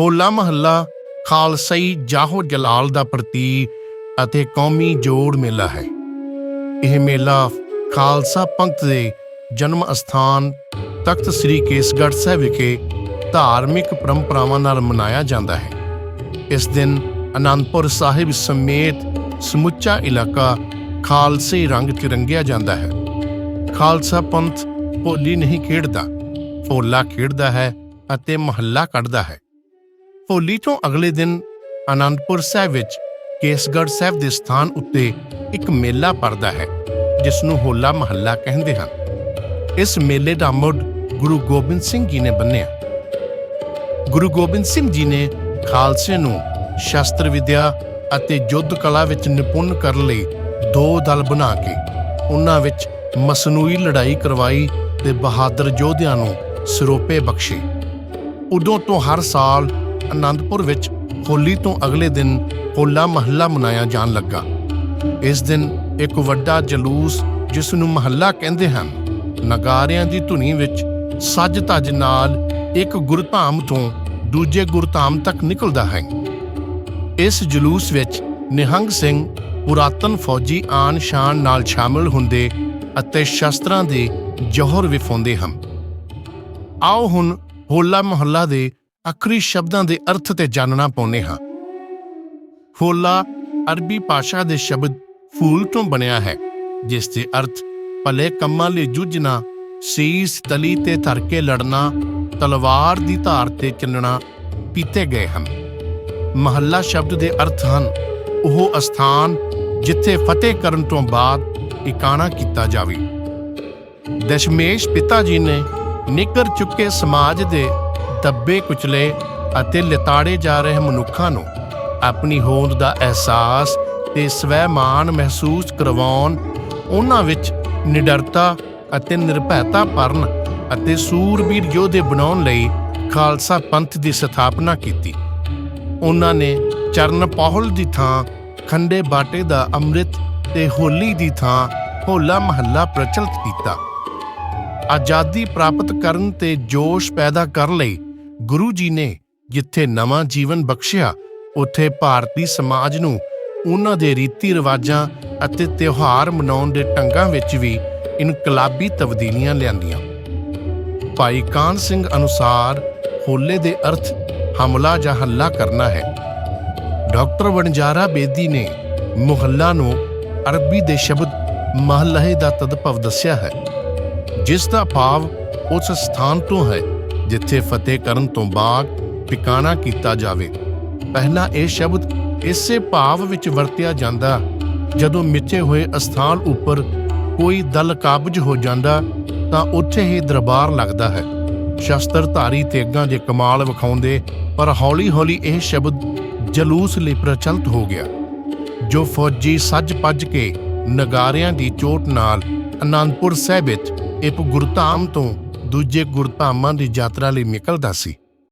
ਹੋਲਾ ਮਹੱਲਾ ਖਾਲਸਾਈ ਜਾਹੋ ਜਲਾਲ ਦਾ ਪ੍ਰਤੀਕ ਅਤੇ ਕੌਮੀ ਜੋੜ ਮੇਲਾ ਹੈ। ਇਹ ਮੇਲਾ ਖਾਲਸਾ ਪੰਥ ਦੇ ਜਨਮ ਅਸਥਾਨ ਤਖਤ ਸ੍ਰੀ ਕੇਸਗੜ੍ਹ ਸਾਹਿਬ ਵਿਖੇ ਧਾਰਮਿਕ ਪਰੰਪਰਾਵਾਂ ਨਾਲ ਮਨਾਇਆ ਜਾਂਦਾ ਹੈ। ਇਸ ਦਿਨ ਅਨੰਦਪੁਰ ਸਾਹਿਬ ਸਮੇਤ ਸਮੁੱਚਾ ਇਲਾਕਾ ਖਾਲਸੇ ਰੰਗ 'ਚ ਰੰਗਿਆ ਜਾਂਦਾ ਹੈ। ਖਾਲਸਾ ਪੰਥ ਹੋਲੀ ਨਹੀਂ ਖੇਡਦਾ ਹੋਲਾ ਖੇਡਦਾ ਹੈ ਅਤੇ ਮਹੱਲਾ ਕੱਢਦਾ ਹੈ। ਹੋਲੀ ਤੋਂ ਅਗਲੇ ਦਿਨ ਆਨੰਦਪੁਰ ਸਾਹਿਬ ਵਿੱਚ ਕੇਸਗੜ੍ਹ ਸਾਹਿਬ ਦੇ ਸਥਾਨ ਉੱਤੇ ਇੱਕ ਮੇਲਾ ਪੜਦਾ ਹੈ ਜਿਸ ਨੂੰ ਹੋਲਾ ਮਹੱਲਾ ਕਹਿੰਦੇ ਹਨ। ਇਸ ਮੇਲੇ ਦਾ ਮੁੱਢ ਗੁਰੂ ਗੋਬਿੰਦ ਸਿੰਘ ਜੀ ਨੇ ਬੰਨਿਆ। ਗੁਰੂ ਗੋਬਿੰਦ ਸਿੰਘ ਜੀ ਨੇ ਖਾਲਸੇ ਨੂੰ ਸ਼ਸਤਰ ਵਿਦਿਆ ਅਤੇ ਯੁੱਧ ਕਲਾ ਵਿੱਚ ਨਿਪੁੰਨ ਕਰਨ ਲਈ ਦੋ ਦਲ ਬਣਾ ਕੇ ਉਹਨਾਂ ਵਿੱਚ ਮਸਨੂਈ ਲੜਾਈ ਕਰਵਾਈ ਤੇ ਬਹਾਦਰ ਯੋਧਿਆਂ ਨੂੰ ਸਰੋਪੇ ਬਖਸ਼ੇ। ਉਦੋਂ ਤੋਂ ਹਰ ਸਾਲ ਅਨੰਦਪੁਰ ਵਿੱਚ ਹੋਲੀ ਤੋਂ ਅਗਲੇ ਦਿਨ ਹੋਲਾ ਮਹੱਲਾ ਮਨਾਇਆ ਜਾਣ ਲੱਗਾ। ਇਸ ਦਿਨ ਇੱਕ ਵੱਡਾ ਜਲੂਸ ਜਿਸ ਨੂੰ ਮਹੱਲਾ ਕਹਿੰਦੇ ਹਨ, ਨਗਾਰਿਆਂ ਦੀ ਧੁਨੀ ਵਿੱਚ ਸੱਜ ਧੱਜ ਨਾਲ ਇੱਕ ਗੁਰਧਾਮ ਤੋਂ ਦੂਜੇ ਗੁਰਧਾਮ ਤੱਕ ਨਿਕਲਦਾ ਹੈ। ਇਸ ਜਲੂਸ ਵਿੱਚ ਨਿਹੰਗ ਸਿੰਘ ਪੁਰਾਤਨ ਫੌਜੀ ਆਨ ਸ਼ਾਨ ਨਾਲ ਸ਼ਾਮਲ ਹੁੰਦੇ ਅਤੇ ਸ਼ਸਤਰਾਂ ਦੇ ਜੋਹਰ ਵਿਫਾਉਂਦੇ ਹਨ। ਆਓ ਹੁਣ ਹੋਲਾ ਮਹੱਲਾ ਦੇ ਅੱਖਰੀ ਸ਼ਬਦਾਂ ਦੇ ਅਰਥ ਤੇ ਜਾਣਨਾ ਪਾਉਂਦੇ ਹਾਂ। ਹੋਲਾ ਅਰਬੀ ਭਾਸ਼ਾ ਦੇ ਸ਼ਬਦ ਫੂਲ ਤੋਂ ਬਣਿਆ ਹੈ, ਜਿਸ ਦੇ ਅਰਥ ਭਲੇ ਕੰਮਾਂ ਲਈ ਜੂਝਣਾ, ਸੀਸ ਤਲੀ ਤੇ ਧਰ ਕੇ ਲੜਨਾ, ਤਲਵਾਰ ਦੀ ਧਾਰ ਤੇ ਚੱਲਣਾ ਪੀਤੇ ਗਏ ਹਨ। ਮਹੱਲਾ ਸ਼ਬਦ ਦੇ ਅਰਥ ਹਨ, ਉਹ ਅਸਥਾਨ ਜਿੱਥੇ ਫਤਿਹ ਕਰਨ ਤੋਂ ਬਾਅਦ ਇਕਾਣਾ ਕੀਤਾ ਜਾਵੇ। ਦਸ਼ਮੇਸ਼ ਪਿਤਾ ਜੀ ਨੇ ਨਿਕਰ ਚੁੱਕੇ ਸਮਾਜ ਦੇ ਦੱਬੇ ਕੁਚਲੇ ਅਤੇ ਲਿਤਾੜੇ ਜਾ ਰਹੇ ਮਨੁੱਖਾਂ ਨੂੰ ਆਪਣੀ ਹੋਂਦ ਦਾ ਅਹਿਸਾਸ ਤੇ ਸਵੈਮਾਨ ਮਹਿਸੂਸ ਕਰਵਾਉਣ, ਉਹਨਾਂ ਵਿੱਚ ਨਿਡਰਤਾ ਅਤੇ ਨਿਰਭੈਤਾ ਭਰਨ ਅਤੇ ਸੂਰਬੀਰ ਯੋਧੇ ਬਣਾਉਣ ਲਈ ਖਾਲਸਾ ਪੰਥ ਦੀ ਸਥਾਪਨਾ ਕੀਤੀ। ਉਹਨਾਂ ਨੇ ਚਰਨ ਪਹੁਲ ਦੀ ਥਾਂ, ਖੰਡੇ ਬਾਟੇ ਦਾ ਅੰਮ੍ਰਿਤ ਤੇ ਹੋਲੀ ਦੀ ਥਾਂ ਹੋਲਾ ਮਹੱਲਾ ਪ੍ਰਚਲਿਤ ਕੀਤਾ। ਆਜ਼ਾਦੀ ਪ੍ਰਾਪਤ ਕਰਨ ਤੇ ਜੋਸ਼ ਪੈਦਾ ਕਰਨ ਲਈ ਗੁਰੂ ਜੀ ਨੇ ਜਿੱਥੇ ਨਵਾਂ ਜੀਵਨ ਬਖਸ਼ਿਆ, ਉੱਥੇ ਭਾਰਤੀ ਸਮਾਜ ਨੂੰ ਉਹਨਾਂ ਦੇ ਰੀਤੀ ਰਿਵਾਜਾਂ ਅਤੇ ਤਿਉਹਾਰ ਮਨਾਉਣ ਦੇ ਢੰਗਾਂ ਵਿੱਚ ਵੀ ਇਨਕਲਾਬੀ ਤਬਦੀਲੀਆਂ ਲਿਆਂਦੀਆਂ। ਭਾਈ ਕਾਨ ਸਿੰਘ ਅਨੁਸਾਰ ਹੋਲੇ ਦੇ ਅਰਥ ਹਮਲਾ ਜਾਂ ਹੱਲਾ ਕਰਨਾ ਹੈ। ਡਾਕਟਰ ਵਣਜਾਰਾ ਬੇਦੀ ਨੇ ਮੁਹੱਲਾ ਨੂੰ ਅਰਬੀ ਦੇ ਸ਼ਬਦ ਮਹੱਲੇ ਦਾ ਤਦਭਵ ਦੱਸਿਆ ਹੈ, ਜਿਸ ਦਾ ਭਾਵ ਉਸ ਸਥਾਨ ਤੋਂ ਹੈ ਜਿੱਥੇ ਫਤਿਹ ਕਰਨ ਤੋਂ ਬਾਅਦ ਟਿਕਾਣਾ ਕੀਤਾ ਜਾਵੇ। ਪਹਿਲਾ ਇਹ ਸ਼ਬਦ ਇਸੇ ਭਾਵ ਵਿੱਚ ਵਰਤਿਆ ਜਾਂਦਾ, ਜਦੋਂ ਮਿੱਥੇ ਹੋਏ ਅਸਥਾਨ ਉੱਪਰ ਕੋਈ ਦਲ ਕਾਬਜ ਹੋ ਜਾਂਦਾ, ਤਾਂ ਉੱਥੇ ਹੀ ਦਰਬਾਰ ਲੱਗਦਾ ਹੈ। ਸ਼ਸਤਰਧਾਰੀ ਤੇਗਾਂ ਦੇ ਕਮਾਲ ਵਿਖਾਉਂਦੇ, ਪਰ ਹੌਲੀ-ਹੌਲੀ ਇਹ ਸ਼ਬਦ ਜਲੂਸ ਲਈ ਪ੍ਰਚਲਿਤ ਹੋ ਗਿਆ, ਜੋ ਫੌਜੀ ਸੱਜ ਪੱਜ ਕੇ ਨਗਾਰਿਆਂ ਦੀ ਚੋਟ ਨਾਲ ਅਨੰਦਪੁਰ ਸਾਹਿਬ ਵਿੱਚ ਇੱਕ ਗੁਰਧਾਮ ਤੋਂ ਦੂਜੇ ਗੁਰਧਾਮਾਂ ਦੀ ਯਾਤਰਾ ਲਈ ਨਿਕਲਦਾ ਸੀ।